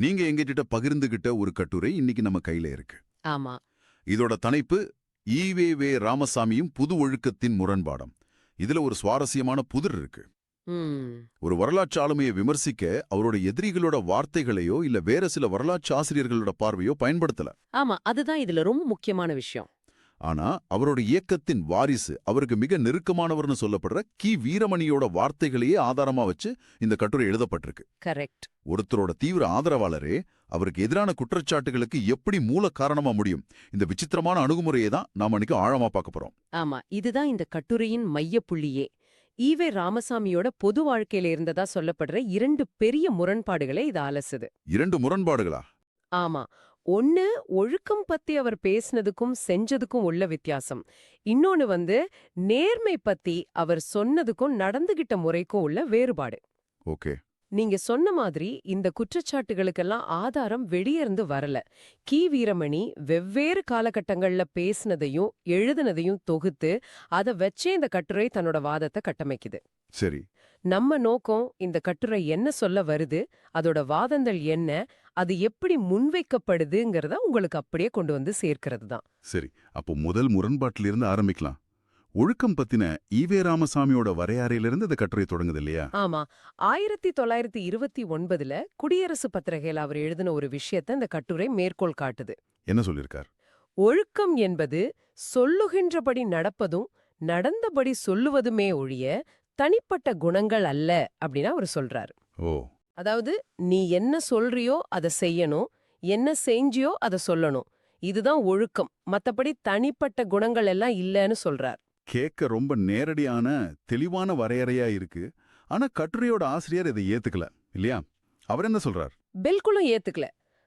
நீங்க எங்ககிட்ட பகிர்ந்துகிட்ட ஒரு கட்டுரை இன்னைக்கு நம்ம கையில இருக்கு. ஆமா. இதோட தலைப்பு ஈவே வே ராமசாமியும் புது ஒழுக்கத்தின் முரண்பாடம். இதுல ஒரு சுவாரஸ்யமான புதிர் இருக்கு. ஒரு வரலாற்று ஆளுமையை விமர்சிக்க அவரோட எதிரிகளோட வார்த்தைகளையோ இல்ல வேற சில வரலாற்று ஆசிரியர்களோட பார்வையோ பயன்படுத்தல. ஆமா அதுதான் இதுல ரொம்ப முக்கியமான விஷயம். ஆனா அவரோட இயக்கத்தின் வாரிசு அவருக்கு மிக நெருக்கமானவர்னு சொல்லப்படுற கி. வீரமணியோட வார்த்தைகளையே ஆதாரமா வச்சு இந்த கட்டுரை எழுதப்பட்டிருக்கு. கரெக்ட். ஒருத்தரோட தீவிர ஆதரவாளரே அவருக்கு எதிரான குற்றச்சாட்டுகளுக்கு எப்படி மூல காரணமா முடியும்? இந்த விசித்திரமான அணுகுமுறையை தான் நாம அன்னைக்கு ஆழமா பார்க்க போறோம். ஆமா இதுதான் இந்த கட்டுரையின் மையப்புள்ளியே. ஈவே ராமசாமியோட பொது வாழ்க்கையில இருந்ததா சொல்லப்படுற இரண்டு பெரிய முரண்பாடுகளை இது அலசுது இரண்டு முரண்பாடுகளா? ஆமா ஒன்னு ஒழுக்கம் பத்தி அவர் பேசினதுக்கும் செஞ்சதுக்கும் உள்ள வித்தியாசம். இன்னொன்னு வந்து நேர்மை பத்தி அவர் சொன்னதுக்கும் நடந்துகிட்ட முறைக்கும் உள்ள வேறுபாடு. ஓகே. நீங்க சொன்ன மாதிரி இந்த குற்றச்சாட்டுகளுக்கெல்லாம் ஆதாரம் வெளியிருந்து வரல. கி. வீரமணி வெவ்வேறு காலகட்டங்கள்ல பேசினதையும் எழுதுனதையும் தொகுத்து அதை வச்சே இந்த கட்டுரை தன்னோட வாதத்தை கட்டமைக்குது. சரி. நம்ம நோக்கம் இந்த கட்டுரை என்ன சொல்ல வருது அதோட வாதங்கள் என்ன அது எப்படி முன்வைக்கப்படுதுங்கிறத உங்களுக்கு அப்படியே கொண்டு வந்து சேர்க்கிறது தான். சரி அப்போ முதல் முரண்பாட்டிலிருந்து ஆரம்பிக்கலாம். ஒழுக்கம் பத்தின ஈவே ராமசாமியோட வரையறையிலிருந்து இந்த கட்டுரை தொடங்குது இல்லையா? ஆமா. ஆயிரத்தி தொள்ளாயிரத்தி இருபத்தி ஒன்பதுல குடியரசு பத்திரிகையில் அவர் எழுதின ஒரு விஷயத்தை இந்த கட்டுரை மேற்கோள் காட்டுது. என்ன சொல்லியிருக்கார்? ஒழுக்கம் என்பது சொல்லுகின்றபடி நடப்பதும் நடந்தபடி சொல்லுவதுமே ஒழிய தனிப்பட்ட குணங்கள் அல்ல அப்படின்னு அவர் சொல்றாரு. ஓ. அதாவது நீ என்ன சொல்றியோ அதை செய்யணும் என்ன செஞ்சியோ அதை சொல்லணும். இதுதான் ஒழுக்கம். மத்தபடி தனிப்பட்ட குணங்கள் எல்லாம் இல்லைன்னு சொல்றார். கேட்க ரொம்ப நேரடியான தெளிவான வரையறையா இருக்கு. ஆனா கட்டுரையோட ஆசிரியர் இதை ஏத்துக்கல இல்லையா? அவர் என்ன சொல்றார்? பில்குலும் ஏத்துக்கல.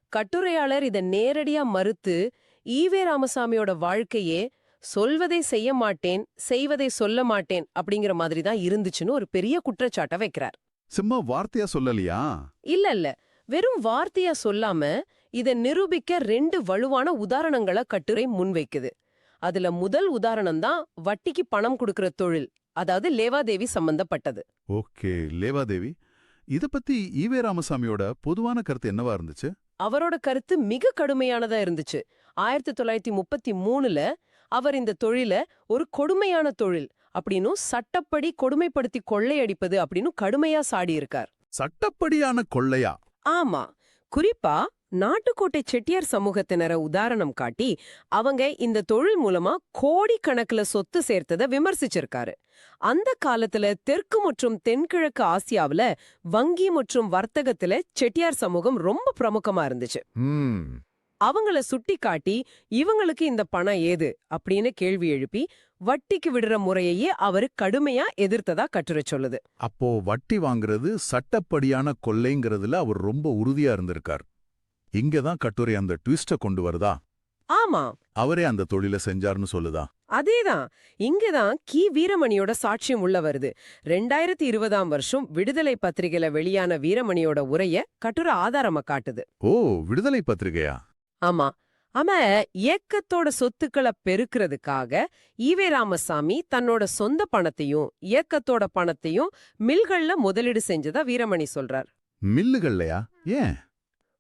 கட்டுரையாளர் இத நேரடியா மறுத்து ஈவே ராமசாமியோட வாழ்க்கையே சொல்வதை செய்ய மாட்டேன் செய்வதை சொல்ல மாட்டேன் அப்படிங்கிற மாதிரி தான் இருந்துச்சுன்னு ஒரு பெரிய குற்றச்சாட்டை வைக்கிறார். சும்மா வார்த்தையா சொல்லலையா? இல்ல இல்ல. வெறும் வார்த்தையா சொல்லாம இத நிரூபிக்க ரெண்டு வலுவான உதாரணங்களை கட்டுரை முன்வைக்குது. அதுல முதல் உதாரணம் தான் வட்டிக்கு பணம் கொடுக்கிற தொழில் அதாவது லேவாதேவி சம்பந்தப்பட்டது. ஓகே லேவாதேவி. இத பத்தி ஈவே ராமசாமியோட பொதுவான கருத்து என்னவா இருந்துச்சு? அவரோட கருத்து மிக கடுமையானதா இருந்துச்சு. ஆயிரத்தி தொள்ளாயிரத்தி முப்பத்தி மூணுல அவர் இந்த தொழில ஒரு கொடுமையான தொழில் அப்படின்னும் சட்டப்படி கொடுமைப்படுத்தி கொள்ளையடிப்பது அப்படின்னு கடுமையா சாடியிருக்கார். சட்டப்படியான கொள்ளையா? ஆமா. குறிப்பா நாட்டுக்கோட்டை செட்டியார் சமூகத்தினரை உதாரணம் காட்டி அவங்க இந்த தொழில் மூலமா கோடிக்கணக்குல சொத்து சேர்த்தத விமர்சிச்சிருக்காரு. அந்த காலத்துல தெற்கு மற்றும் தென்கிழக்கு ஆசியாவுல வங்கி மற்றும் வர்த்தகத்துல செட்டியார் சமூகம் ரொம்ப பிரமுகமா இருந்துச்சு. அவங்கள சுட்டி காட்டி இவங்களுக்கு இந்த பணம் ஏது? அப்படின்னு கேள்வி எழுப்பி வட்டிக்கு விடுற முறையையே அவரு கடுமையா எதிர்த்ததா கட்டுரை சொல்லுது. அப்போ வட்டி வாங்குறது சட்டப்படியான கொள்ளைங்கிறதுல அவர் ரொம்ப உறுதியா இருந்திருக்கார். இங்கதான் கட்டுரை அந்த ட்விஸ்ட கொண்டு வருதா? ஆமா. அவரே அந்த தொழில செஞ்சார்னு சொல்லுதா? அதேதான் இங்கதான் கி. வீரமணியோட சாட்சியம் உள்ள வருது. ரெண்டாயிரத்தி இருபதாம் வருஷம் விடுதலை பத்திரிகையில வெளியான வீரமணியோட உரைய கட்டுரை ஆதாரமா காட்டுது. ஓ விடுதலை பத்திரிகையா? ஆமா. ஆமா இயக்கத்தோட சொத்துக்களை பெருக்கிறதுக்காக ஈவே ராமசாமி தன்னோட சொந்த பணத்தையும் இயக்கத்தோட பணத்தையும் மில்கள்ல முதலீடு செஞ்சதா வீரமணி சொல்றார். மில்லுகள்லையா? ஏன்?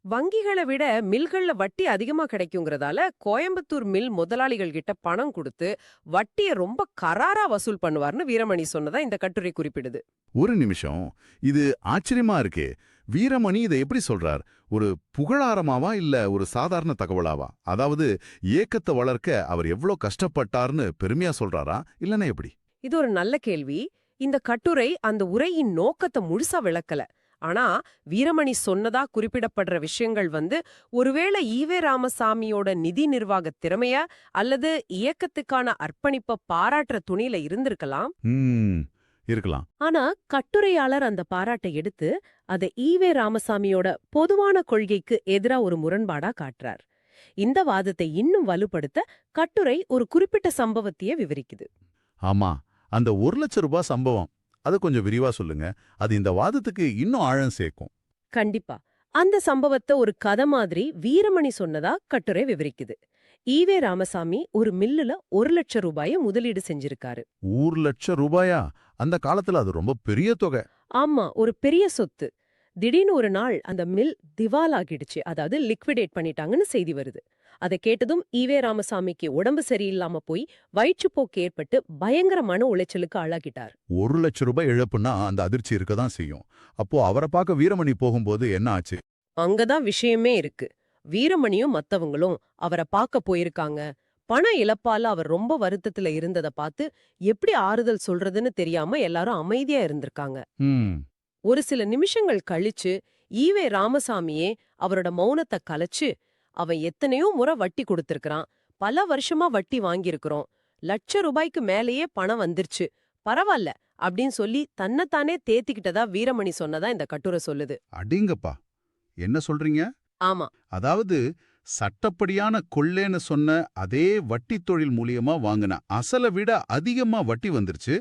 வங்கிகளை விட மில்கள்ல வட்டி அதிகமா கிடைக்குங்கிறதால கோயம்புத்தூர் மில் முதலாளிகள் கிட்ட பணம் கொடுத்து வட்டியை ரொம்ப கராரா வசூல் பண்ணுவார்னு வீரமணி சொன்னதா இந்த கட்டுரை குறிப்பிடுது. ஒரு நிமிஷம். இது ஆச்சரியமா இருக்கே. வீரமணி இதை எப்படி சொல்றார்? ஒரு புகழாரமாவா இல்ல ஒரு சாதாரண தகவலாவா? அதாவது ஏக்கத்தை வளர்க்க அவர் எவ்வளவு கஷ்டப்பட்டார்னு பெருமையா சொல்றாரா? இல்லனா எப்படி? இது ஒரு நல்ல கேள்வி. இந்த கட்டுரை அந்த உரையின் நோக்கத்தை முழுசா விளக்கல. ஆனா வீரமணி சொன்னதா குறிப்பிடப்படுற விஷயங்கள் வந்து ஒருவேளை ஈவே ராமசாமியோட நிதி நிர்வாக திறமைய அல்லது இயக்கத்துக்கான அர்ப்பணிப்ப பாராட்டுற துணியில இருந்திருக்கலாம். ம். இருக்கலாம். ஆனா கட்டுரையாளர் அந்த பாராட்டை எடுத்து அதை ஈவே ராமசாமியோட பொதுவான கொள்கைக்கு எதிரா ஒரு முரண்பாடா காட்டுறார். இந்த வாதத்தை இன்னும் வலுப்படுத்த கட்டுரை ஒரு குறிப்பிட்ட சம்பவத்தையே விவரிக்குது. ஆமா அந்த ஒரு லட்சம் ரூபாய் சம்பவம். அதை கொஞ்சம் விரிவா சொல்லுங்க. அது இந்த வாதத்துக்கு இன்னும் ஆழம் சேர்க்கும். கண்டிப்பா. அந்த சம்பவத்தை ஒரு கதை மாதிரி வீரமணி சொன்னதா கட்டுரை விவரிக்குது. ஈவே ராமசாமி ஒரு மில்லுல ஒரு லட்சம் ரூபாய முதலீடு செஞ்சிருக்காரு. ஊர் லட்சம் ரூபாயா? அந்த காலத்துல அது ரொம்ப பெரிய தொகை. ஆமா ஒரு பெரிய சொத்து. திடீர்னு ஒரு நாள் அந்த மில் திவாலாகிடுச்சு. அதாவது லிக்விடேட் பண்ணிட்டாங்கன்னு செய்தி வருது. அதை கேட்டதும் ஈவே ராமசாமிக்கு உடம்பு சரியில்லாம போய் வயிற்றுப்போக்கு ஏற்பட்டு பயங்கர மன உளைச்சலுக்கு ஆளாகிட்டார். ஒரு லட்சம் ரூபாய் இழப்புன்னா அந்த அதிர்ச்சி இருக்க தான் செய்யும். அப்போ அவரை பார்க்க வீரமணி போகும்போது என்ன ஆச்சு? அங்கதான் விஷயமே இருக்கு. வீரமணியும் மத்தவங்களும் அவரை பார்க்க போயிருக்காங்க. பண இழப்பால அவர் ரொம்ப வருத்தத்துல இருந்தத பார்த்து எப்படி ஆறுதல் சொல்றதுன்னு தெரியாம எல்லாரும் அமைதியா இருந்திருக்காங்க. ஒரு சில நிமிஷங்கள் கழிச்சு ஈவே ராமசாமியே அவரோட மௌனத்தை கலைச்சு அவன் எத்தனையோ முறை வட்டி கொடுத்திருக்கிறான். பல வருஷமா வட்டி வாங்கியிருக்கிறோம். லட்ச ரூபாய்க்கு மேலேயே பணம் வந்துருச்சு. பரவாயில்ல அப்படின்னு சொல்லி தன்னைத்தானே தேத்திக்கிட்டதா வீரமணி சொன்னதா இந்த கட்டுரை சொல்லுது. அடிங்கப்பா. என்ன சொல்றீங்க? ஆமா. அதாவது சட்டப்படியான கொள்ளேன்னு சொன்ன அதே வட்டி தொழில் மூலியமா வாங்கின. அசலை விட அதிகமா வட்டி வந்துருச்சு.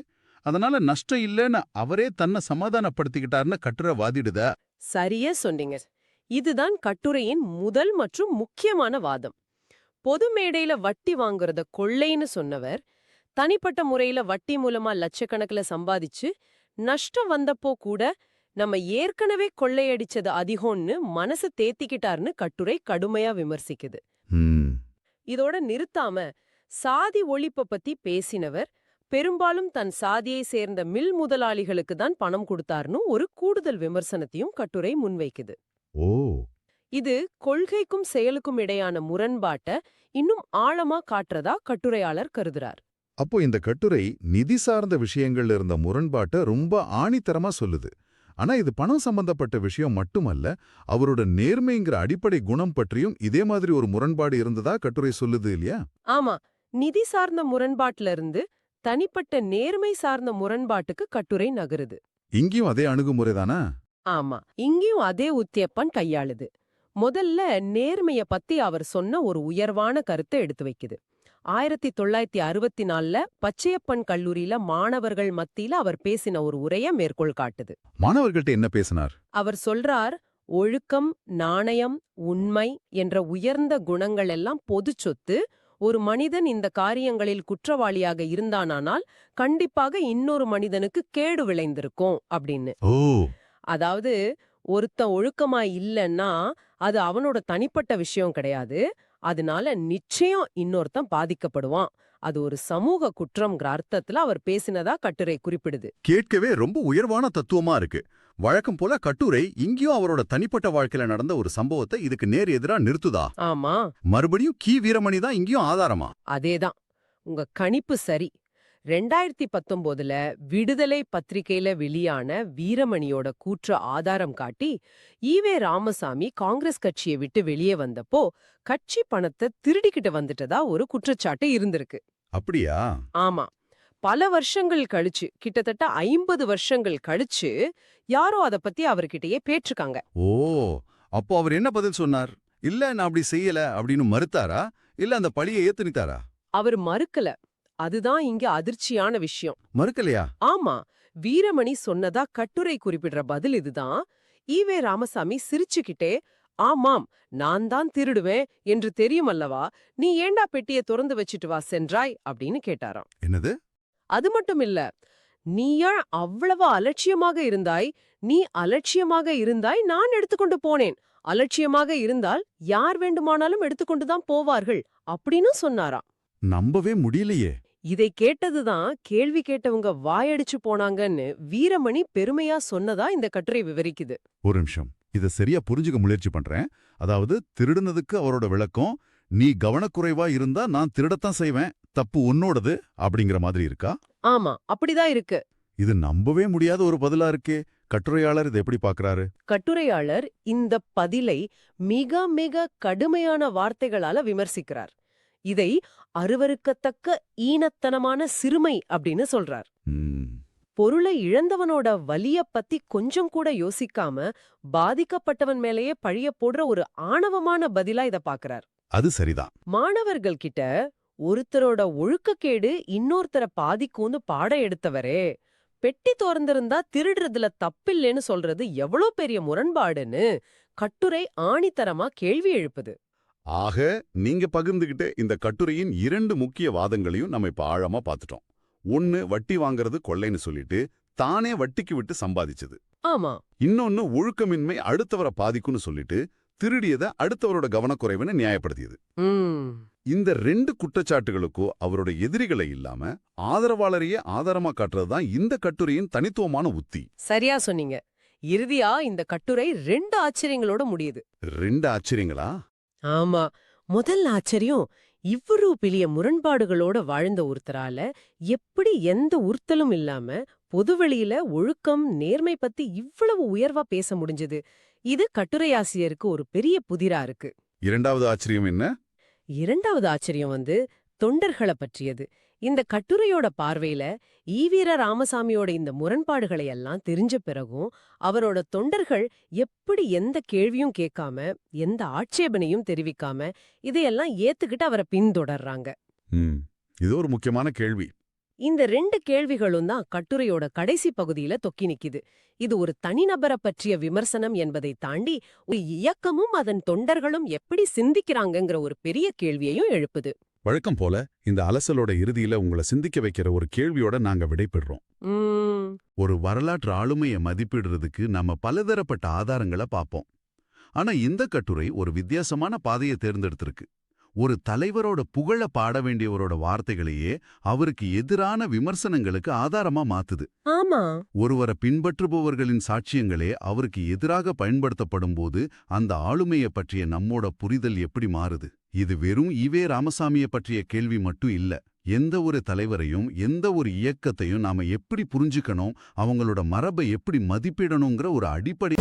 அதனால நஷ்டம் இல்லைன்னு அவரே தன்னை சமாதானப்படுத்திக்கிட்டாருன்னு கட்டுரை வாதிடுதா. சரியா சொன்னீங்க. இதுதான் கட்டுரையின் முதல் மற்றும் முக்கியமான வாதம். பொது மேடையில வட்டி வாங்குறத கொள்ளைன்னு சொன்னவர் தனிப்பட்ட முறையில வட்டி மூலமா லட்சக்கணக்குல சம்பாதிச்சு நஷ்டம் வந்தப்போ கூட நம்ம ஏற்கனவே கொள்ளையடிச்சது அதிகம்னு மனசு தேத்திக்கிட்டார்னு கட்டுரை கடுமையா விமர்சிக்குது. இதோட நிறுத்தாம சாதி ஒழிப்ப பத்தி பேசினவர் பெரும்பாலும் தன் சாதியை சேர்ந்த மில் முதலாளிகளுக்கு தான் பணம் கொடுத்தார்னு ஒரு கூடுதல் விமர்சனத்தையும் கட்டுரை முன்வைக்குது. ஓ. இது கொள்கைக்கும் செயலுக்கும் இடையான முரண்பாட்ட இன்னும் ஆழமா காட்டுறதா கட்டுரையாளர் கருதுறார். அப்போ இந்த கட்டுரை நிதி சார்ந்த விஷயங்கள்ல இருந்த முரண்பாட்டை ரொம்ப ஆணித்தரமா சொல்லுது. ஆனா இது பணம் சம்பந்தப்பட்ட விஷயம் மட்டுமல்ல அவரோட நேர்மைங்கிற அடிப்படை குணம் பற்றியும் இதே மாதிரி ஒரு முரண்பாடு இருந்ததா கட்டுரை சொல்லுது இல்லையா? ஆமா. நிதி சார்ந்த முரண்பாட்டுல இருந்து தனிப்பட்ட நேர்மை சார்ந்த முரண்பாட்டுக்கு கட்டுரை நகருது. இங்கேயும் அதே அணுகுமுறை தானா? ஆமா. இங்கேயும் அதே உத்தியப்பன் கையாளுது. முதல்ல நேர்மைய பத்தி அவர் சொன்ன ஒரு உயர்வான கருத்தை எடுத்து வைக்குது. ஆயிரத்தி தொள்ளாயிரத்தி அறுபத்தி நாலுல பச்சையப்பன் கல்லூரியில மாணவர்கள் மத்தியில அவர் பேசின ஒரு உரைய மேற்கோள் காட்டுது. மாணவர்கள்ட்ட என்ன பேசினார்? அவர் சொல்றார் ஒழுக்கம் நாணயம் உண்மை என்ற உயர்ந்த குணங்கள் எல்லாம் பொதுச் சொத்து. ஒரு மனிதன் இந்த காரியங்களில் குற்றவாளியாக இருந்தானானால் கண்டிப்பாக இன்னொரு மனிதனுக்கு கேடு விளைந்திருக்கும் அப்படின்னு. அதாவது ஒருத்தன் ஒழுக்கமா இல்லைன்னா அது அவனோட தனிப்பட்ட விஷயம் கிடையாது. அதனால நிச்சயம் இன்னொருத்தன் பாதிக்கப்படுவான். அது ஒரு சமூக குற்றம்ங்கிற அர்த்தத்துல அவர் பேசினதா கட்டுரை குறிப்பிடுது. கேட்கவே ரொம்ப உயர்வான தத்துவமா இருக்கு. வழக்கம் போல கட்டுரை இங்கேயும் அவரோட தனிப்பட்ட வாழ்க்கையில நடந்த ஒரு சம்பவத்தை இதுக்கு நேர் எதிரா நிறுத்துதா? ஆமா. மறுபடியும் கீ. வீரமணி தான் இங்கேயும் ஆதாரமா? அதேதான். உங்க கணிப்பு சரி. ரெண்டாயிரத்தி பத்தொன்பதுல விடுதலை பத்திரிகையில வெளியான வீரமணியோட கூற்ற ஆதாரம் காட்டி ஈவே ராமசாமி காங்கிரஸ் கட்சியை விட்டு வெளியே வந்தப்போ கட்சி பணத்தை திருடிக்கிட்டு வந்துட்டதா ஒரு குற்றச்சாட்டு இருந்திருக்கு. அப்படியா? ஆமா. பல வருஷங்கள் கழிச்சு கிட்டத்தட்ட ஐம்பது வருஷங்கள் கழிச்சு யாரோ அத பத்தி அவர்கிட்டயே பேற்றுக்காங்க ஓ! அப்போ அவர் என்ன பதில் சொன்னார்? இல்ல நான் அப்படி செய்யல அப்படின்னு மறுத்தாரா? இல்ல அந்த பழியை ஏத்துனிட்டாரா அவர் மறுக்கல. அதுதான் இங்க அதிர்ச்சியான விஷயம். மறுக்கலையா? ஆமா வீரமணி சொன்னதா கட்டுரை குறிப்பிடுற பதில் இதுதான். ஈவே ராமசாமி சிரிச்சுக்கிட்டே ஆமாம் நான் தான் திருடுவேன் என்று தெரியுமல்லவா நீ ஏண்டா பெட்டிய திறந்து வச்சிட்டு வா சென்றாய்? அப்படின்னு கேட்டாராம். என்னது? அது மட்டும் இல்ல நீ ஏன் அவ்வளவு அலட்சியமாக இருந்தாய்? நீ அலட்சியமாக இருந்தாய் நான் எடுத்துக்கொண்டு போனேன். அலட்சியமாக இருந்தால் யார் வேண்டுமானாலும் எடுத்துக்கொண்டு தான் போவார்கள் அப்படின்னு சொன்னாராம். நம்பவே முடியலையே. இதை கேட்டதுதான் கேள்வி கேட்டவங்க வாயடிச்சு போனாங்கன்னு வீரமணி பெருமையா சொன்னதா இந்த கட்டுரை விவரிக்குது. ஒரு நிமிஷம். இத சரியா புரிஞ்சுக்க முயற்சி பண்றேன். அதாவது திருடுனதுக்கு அவரோட விளக்கம் நீ கவனக்குறைவா இருந்தா நான் திருடத்தான் செய்வேன். தப்பு உன்னோடது அப்படிங்கிற மாதிரி இருக்கா? ஆமா அப்படிதான் இருக்கு. இது நம்பவே முடியாத ஒரு பதிலா இருக்கே. கட்டுரையாளர் இதை எப்படி பாக்குறாரு? கட்டுரையாளர் இந்த பதிலை மிக மிக கடுமையான வார்த்தைகளால விமர்சிக்கிறார். இதை அருவருக்கத்தக்க ஈனத்தனமான சிறுமை அப்படின்னு சொல்றார். பொருளை இழந்தவனோட வலிய பத்தி கொஞ்சம் கூட யோசிக்காம பாதிக்கப்பட்டவன் மேலேயே பழிய போடுற ஒரு ஆணவமான பதிலா இத பாக்குறார். அது சரிதான். மாணவர்கள் கிட்ட ஒருத்தரோட ஒழுக்கக்கேடு இன்னொருத்தர பாதிக்கும்னு பாடம் எடுத்தவரே பெட்டி திறந்திருந்தா திருடுறதுல தப்பில்லைன்னு சொல்றது எவ்வளோ பெரிய முரண்பாடுன்னு கட்டுரை ஆணித்தரமா கேள்வி எழுப்புது. ஆக நீங்க பகிர்ந்துகிட்ட இந்த கட்டுரையின் இரண்டு முக்கிய வாதங்களையும் நம்ம இப்ப ஆழமா பார்த்துட்டோம் ஒன்னு வட்டி வாங்குறது கொள்ளைன்னு சொல்லிட்டு தானே வட்டிக்கு விட்டு சம்பாதிச்சது. ஆமா. இன்னொன்னு ஒழுக்கமின்மை அடுத்தவரை பாதிக்கும்னு சொல்லிட்டு திருடியத அடுத்தவரோட கவனக்குறைவுன்னு நியாயப்படுத்தியது. இந்த ரெண்டு குற்றச்சாட்டுகளுக்கோ அவரோட எதிரிகளை இல்லாம ஆதரவாளரையே ஆதாரமா காட்டுறதுதான் இந்த கட்டுரையின் தனித்துவமான உத்தி. சரியா சொன்னீங்க. இறுதியா இந்த கட்டுரை ரெண்டு ஆச்சரியங்களோட முடியுது. ரெண்டு ஆச்சரியங்களா? ஆமா. முதல் ஆச்சரியம் இவ்வளவு பெரிய முரண்பாடுகளோட வாழ்ந்த ஒருத்தரால எப்படி எந்த உறுத்தலும் இல்லாம பொதுவெளியில ஒழுக்கம் நேர்மை பத்தி இவ்வளவு உயர்வா பேச முடிஞ்சது. இது கட்டுரையாசிரியருக்கு ஒரு பெரிய புதிரா இருக்கு. இரண்டாவது ஆச்சரியம் என்ன? இரண்டாவது ஆச்சரியம் வந்து தொண்டர்களை பற்றியது. இந்த கட்டுரையோட பார்வையில ஈவீர ராமசாமியோட இந்த முரண்பாடுகளை எல்லாம் தெரிஞ்ச பிறகும் அவரோட தொண்டர்கள் எப்படி எந்த கேள்வியும் கேட்காம எந்த ஆட்சேபனையும் தெரிவிக்காம இதையெல்லாம் ஏத்துக்கிட்டு அவரை பின்தொடர்றாங்க. இது ஒரு முக்கியமான கேள்வி. இந்த ரெண்டு கேள்விகளும் தான் கட்டுரையோட கடைசி பகுதியில தொக்கி நிக்குது. இது ஒரு தனிநபரை பற்றிய விமர்சனம் என்பதை தாண்டி ஒரு இயக்கமும் அதன் தொண்டர்களும் எப்படி சிந்திக்கிறாங்கங்கிற ஒரு பெரிய கேள்வியையும் எழுப்புது. வழக்கம் போல இந்த அலசலோட இறுதியில உங்களை சிந்திக்க வைக்கிற ஒரு கேள்வியோட நாங்க விடைபெறுறோம். உம் ஒரு வரலாற்று ஆளுமையை மதிப்பிடுறதுக்கு நம்ம பலதரப்பட்ட ஆதாரங்களை பார்ப்போம் ஆனா இந்த கட்டுரை ஒரு வித்தியாசமான பாதையை தேர்ந்தெடுத்திருக்கு. ஒரு தலைவரோட புகழ பாட வேண்டியவரோட வார்த்தைகளையே அவருக்கு எதிரான விமர்சனங்களுக்கு ஆதாரமா மாத்துது. ஆமா. ஒருவரை பின்பற்றுபவர்களின் சாட்சியங்களே அவருக்கு எதிராக பயன்படுத்தப்படும் போது அந்த ஆளுமையை பற்றிய நம்மோட புரிதல் எப்படி மாறுது? இது வெறும் ஈவே ராமசாமியை பற்றிய கேள்வி மட்டும் இல்ல. எந்த ஒரு தலைவரையும் எந்த ஒரு இயக்கத்தையும் நாம எப்படி புரிஞ்சுக்கணும் அவங்களோட மரபை எப்படி மதிப்பிடணுங்கிற ஒரு அடிப்படை